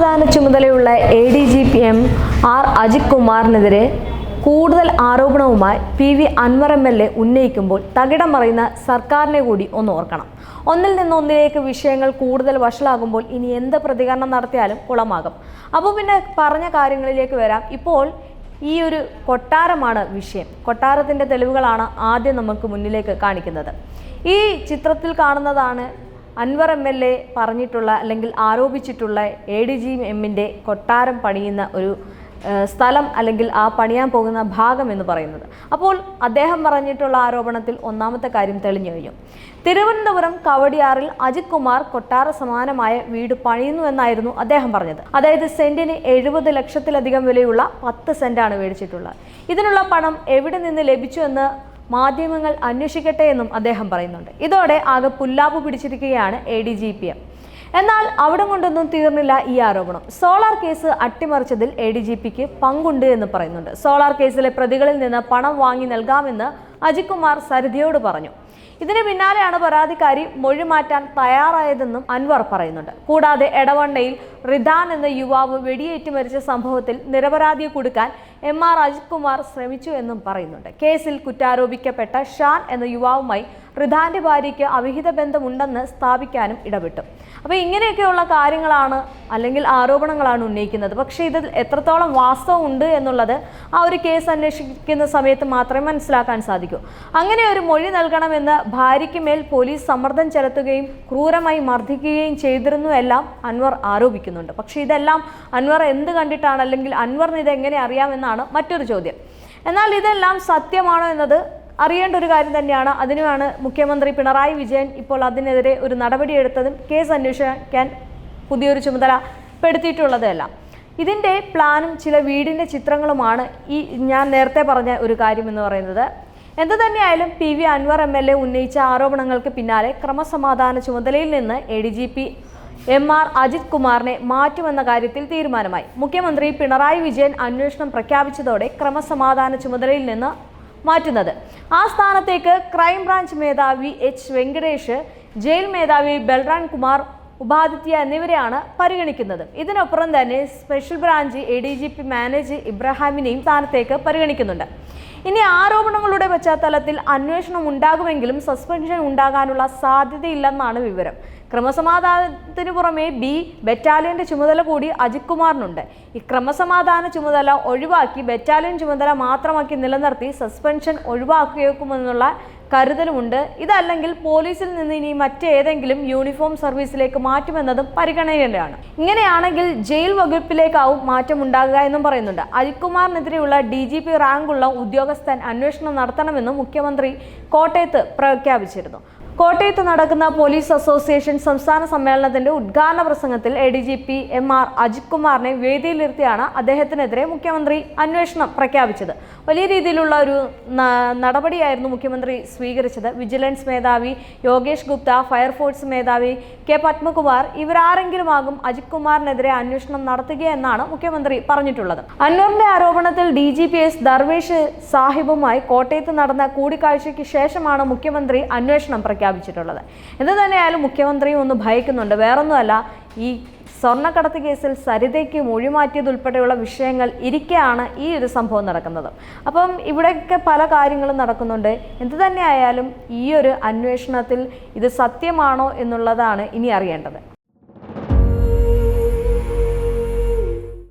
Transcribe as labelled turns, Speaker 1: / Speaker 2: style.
Speaker 1: ക്രമസമാധാന ചുമതലയുള്ള A D G P M R Ajith കുമാറിനെതിരെ കൂടുതൽ ആരോപണവുമായി P V Anvar M L A ഉന്നയിക്കുമ്പോൾ തകിടം മറിയുന്ന സർക്കാരിനെ കൂടി ഒന്ന് ഓർക്കണം. ഒന്നിൽ നിന്ന് ഒന്നിലേക്ക് വിഷയങ്ങൾ കൂടുതൽ വഷളാകുമ്പോൾ ഇനി എന്ത് പ്രതികരണം നടത്തിയാലും കുളമാകും. അപ്പോൾ പിന്നെ പറഞ്ഞ കാര്യങ്ങളിലേക്ക് വരാം. ഇപ്പോൾ ഈ ഒരു കൊട്ടാരമാണ് വിഷയം. കൊട്ടാരത്തിന്റെ തെളിവുകളാണ് ആദ്യം നമുക്ക് മുന്നിലേക്ക് കാണിക്കുന്നത്. ഈ ചിത്രത്തിൽ കാണുന്നതാണ് അൻവർ എം എൽ എ പറഞ്ഞിട്ടുള്ള അല്ലെങ്കിൽ ആരോപിച്ചിട്ടുള്ള എ ഡി ജി എമ്മിന്റെ കൊട്ടാരം പണിയുന്ന ഒരു സ്ഥലം അല്ലെങ്കിൽ ആ പണിയാൻ പോകുന്ന ഭാഗം എന്ന് പറയുന്നത്. അപ്പോൾ അദ്ദേഹം പറഞ്ഞിട്ടുള്ള ആരോപണത്തിൽ ഒന്നാമത്തെ കാര്യം തെളിഞ്ഞു കഴിഞ്ഞു. തിരുവനന്തപുരം കവടിയാറിൽ അജിത് കുമാർ കൊട്ടാര സമാനമായ വീട് പണിയുന്നു എന്നായിരുന്നു അദ്ദേഹം പറഞ്ഞത്. അതായത് സെന്റിന് എഴുപത് ലക്ഷത്തിലധികം വിലയുള്ള പത്ത് സെന്റാണ് മേടിച്ചിട്ടുള്ളത്. ഇതിനുള്ള പണം എവിടെ നിന്ന് ലഭിച്ചു എന്ന് മാധ്യമങ്ങൾ അന്വേഷിക്കട്ടെ എന്നും അദ്ദേഹം പറയുന്നുണ്ട്. ഇതോടെ ആകെ പുല്ലാപ്പ് പിടിച്ചിരിക്കുകയാണ് A D G P M എന്നാൽ അവിടെ കൊണ്ടൊന്നും തീർന്നില്ല ഈ ആരോപണം. സോളാർ കേസ് അട്ടിമറിച്ചതിൽ എ ഡി ജി പിക്ക് പങ്കുണ്ട് എന്ന് പറയുന്നുണ്ട്. സോളാർ കേസിലെ പ്രതികളിൽ നിന്ന് പണം വാങ്ങി നൽകാമെന്ന് അജിത് കുമാർ സരിതയോട് പറഞ്ഞു. ഇതിന് പിന്നാലെയാണ് പരാതിക്കാരി മൊഴി മാറ്റാൻ തയ്യാറായതെന്നും അൻവർ പറയുന്നുണ്ട്. കൂടാതെ എടവണ്ണയിൽ റിദാൻ എന്ന യുവാവ് വെടിയേറ്റ് മരിച്ച സംഭവത്തിൽ നിരപരാധിയെ കൊടുക്കാൻ എം ആർ അജിത് കുമാർ ശ്രമിച്ചു എന്നും പറയുന്നുണ്ട്. കേസിൽ കുറ്റാരോപിക്കപ്പെട്ട ഷാൻ എന്ന യുവാവുമായി റിധാന്റെ ഭാര്യയ്ക്ക് അവിഹിത ബന്ധമുണ്ടെന്ന് സ്ഥാപിക്കാനും ഇടപെട്ടു. അപ്പോൾ ഇങ്ങനെയൊക്കെയുള്ള കാര്യങ്ങളാണ് അല്ലെങ്കിൽ ആരോപണങ്ങളാണ് ഉന്നയിക്കുന്നത്. പക്ഷേ ഇതിൽ എത്രത്തോളം വാസ്തവം ഉണ്ട് എന്നുള്ളത് ആ ഒരു കേസ് അന്വേഷിക്കുന്ന സമയത്ത് മാത്രമേ മനസ്സിലാക്കാൻ സാധിക്കൂ. അങ്ങനെ ഒരു മൊഴി നൽകണമെന്ന് ഭാര്യയ്ക്ക് മേൽ പോലീസ് സമ്മർദ്ദം ചെലുത്തുകയും ക്രൂരമായി മർദ്ദിക്കുകയും ചെയ്തിരുന്നു എല്ലാം അൻവർ ആരോപിക്കുന്നുണ്ട്. പക്ഷേ ഇതെല്ലാം അൻവർ എന്ത് കണ്ടിട്ടാണ് അല്ലെങ്കിൽ അൻവറിന് ഇത് എങ്ങനെ അറിയാമെന്നാണ് മറ്റൊരു ചോദ്യം. എന്നാൽ ഇതെല്ലാം സത്യമാണോ എന്നത് അറിയേണ്ട ഒരു കാര്യം തന്നെയാണ്. അതിനുമാണ് മുഖ്യമന്ത്രി പിണറായി വിജയൻ ഇപ്പോൾ അതിനെതിരെ ഒരു നടപടിയെടുത്തതും കേസ് അന്വേഷിക്കാൻ പുതിയൊരു ചുമതല പെടുത്തിയിട്ടുള്ളതെല്ലാം. ഇതിന്റെ പ്ലാനും ചില വീടിന്റെ ചിത്രങ്ങളുമാണ് ഈ ഞാൻ നേരത്തെ പറഞ്ഞ ഒരു കാര്യം എന്ന് പറയുന്നത്. എന്തു തന്നെയായാലും P V Anvar M L A ഉന്നയിച്ച ആരോപണങ്ങൾക്ക് പിന്നാലെ ക്രമസമാധാന ചുമതലയിൽ നിന്ന് A D G P M R Ajith കുമാറിനെ മാറ്റുമെന്ന കാര്യത്തിൽ തീരുമാനമായി. മുഖ്യമന്ത്രി പിണറായി വിജയൻ അന്വേഷണം പ്രഖ്യാപിച്ചതോടെ ക്രമസമാധാന ചുമതലയിൽ നിന്ന് മാറ്റുന്നത്. ആ സ്ഥാനത്തേക്ക് ക്രൈംബ്രാഞ്ച് മേധാവി എച്ച് വെങ്കടേഷ് ജയിൽ മേധാവി ബൽറാൻ കുമാർ ഉപാധിത്യ എന്നിവരെയാണ് പരിഗണിക്കുന്നത്. ഇതിനൊപ്പം തന്നെ special branch A D G P Manoj ഇബ്രാഹാമിനെയും സ്ഥാനത്തേക്ക് പരിഗണിക്കുന്നുണ്ട്. ഇനി ആരോപണങ്ങളുടെ പശ്ചാത്തലത്തിൽ അന്വേഷണം ഉണ്ടാകുമെങ്കിലും സസ്പെൻഷൻ ഉണ്ടാകാനുള്ള സാധ്യതയില്ലെന്നാണ് വിവരം. ക്രമസമാധാനത്തിന് പുറമെ ബി ബറ്റാലിയന്റെ ചുമതല കൂടി അജിത് കുമാറിനുണ്ട് ഈ ക്രമസമാധാന ചുമതല ഒഴിവാക്കി ബറ്റാലിയൻ ചുമതല മാത്രമാക്കി നിലനിർത്തി സസ്പെൻഷൻ ഒഴിവാക്കിയേക്കുമെന്നുള്ള കരുതലുമുണ്ട്. ഇതല്ലെങ്കിൽ പോലീസിൽ നിന്ന് ഇനി മറ്റേതെങ്കിലും യൂണിഫോം സർവീസിലേക്ക് മാറ്റുമെന്നതും പരിഗണനയിലാണ്. ഇങ്ങനെയാണെങ്കിൽ ജയിൽ വകുപ്പിലേക്കാവും മാറ്റം ഉണ്ടാകുക എന്നും പറയുന്നുണ്ട്. അജിത് കുമാറിനെതിരെയുള്ള ഡി ജി പി റാങ്കുള്ള ഉദ്യോഗസ്ഥൻ അന്വേഷണം നടത്തണമെന്നും മുഖ്യമന്ത്രി കോട്ടയത്ത് പ്രഖ്യാപിച്ചിരുന്നു. കോട്ടയത്ത് നടക്കുന്ന പോലീസ് അസോസിയേഷൻ സംസ്ഥാന സമ്മേളനത്തിന്റെ ഉദ്ഘാടന പ്രസംഗത്തിൽ A D G P M R Ajith കുമാറിനെ വേദിയിലിരുത്തിയാണ് അദ്ദേഹത്തിനെതിരെ മുഖ്യമന്ത്രി അന്വേഷണം പ്രഖ്യാപിച്ചത്. വലിയ രീതിയിലുള്ള ഒരു നടപടിയായിരുന്നു മുഖ്യമന്ത്രി സ്വീകരിച്ചത്. വിജിലൻസ് മേധാവി യോഗേഷ് ഗുപ്ത ഫയർഫോഴ്സ് മേധാവി കെ പത്മകുമാർ ഇവരാരെങ്കിലുമാകും അജിത് കുമാറിനെതിരെ അന്വേഷണം നടത്തുകയെന്നാണ് മുഖ്യമന്ത്രി പറഞ്ഞിട്ടുള്ളത്. അൻവറിന്റെ ആരോപണത്തിൽ D G P S Darvesh സാഹിബുമായി കോട്ടയത്ത് നടന്ന കൂടിക്കാഴ്ചയ്ക്ക് ശേഷമാണ് മുഖ്യമന്ത്രി അന്വേഷണം പ്രഖ്യാപിച്ചിട്ടുള്ളത്. എന്ത് തന്നെയായാലും മുഖ്യമന്ത്രി ഒന്ന് ഭയക്കുന്നുണ്ട്. വേറൊന്നുമല്ല ഈ സ്വർണക്കടത്ത് കേസിൽ സരിതയ്ക്ക് മൊഴിമാറ്റിയതുൾപ്പെടെയുള്ള വിഷയങ്ങൾ ഇരിക്കെയാണ് ഈ ഒരു സംഭവം നടക്കുന്നത്. അപ്പം ഇവിടെയൊക്കെ പല കാര്യങ്ങളും നടക്കുന്നുണ്ട്. എന്ത് തന്നെയായാലും ഈ ഒരു അന്വേഷണത്തിൽ ഇത് സത്യമാണോ എന്നുള്ളതാണ് ഇനി അറിയേണ്ടത്.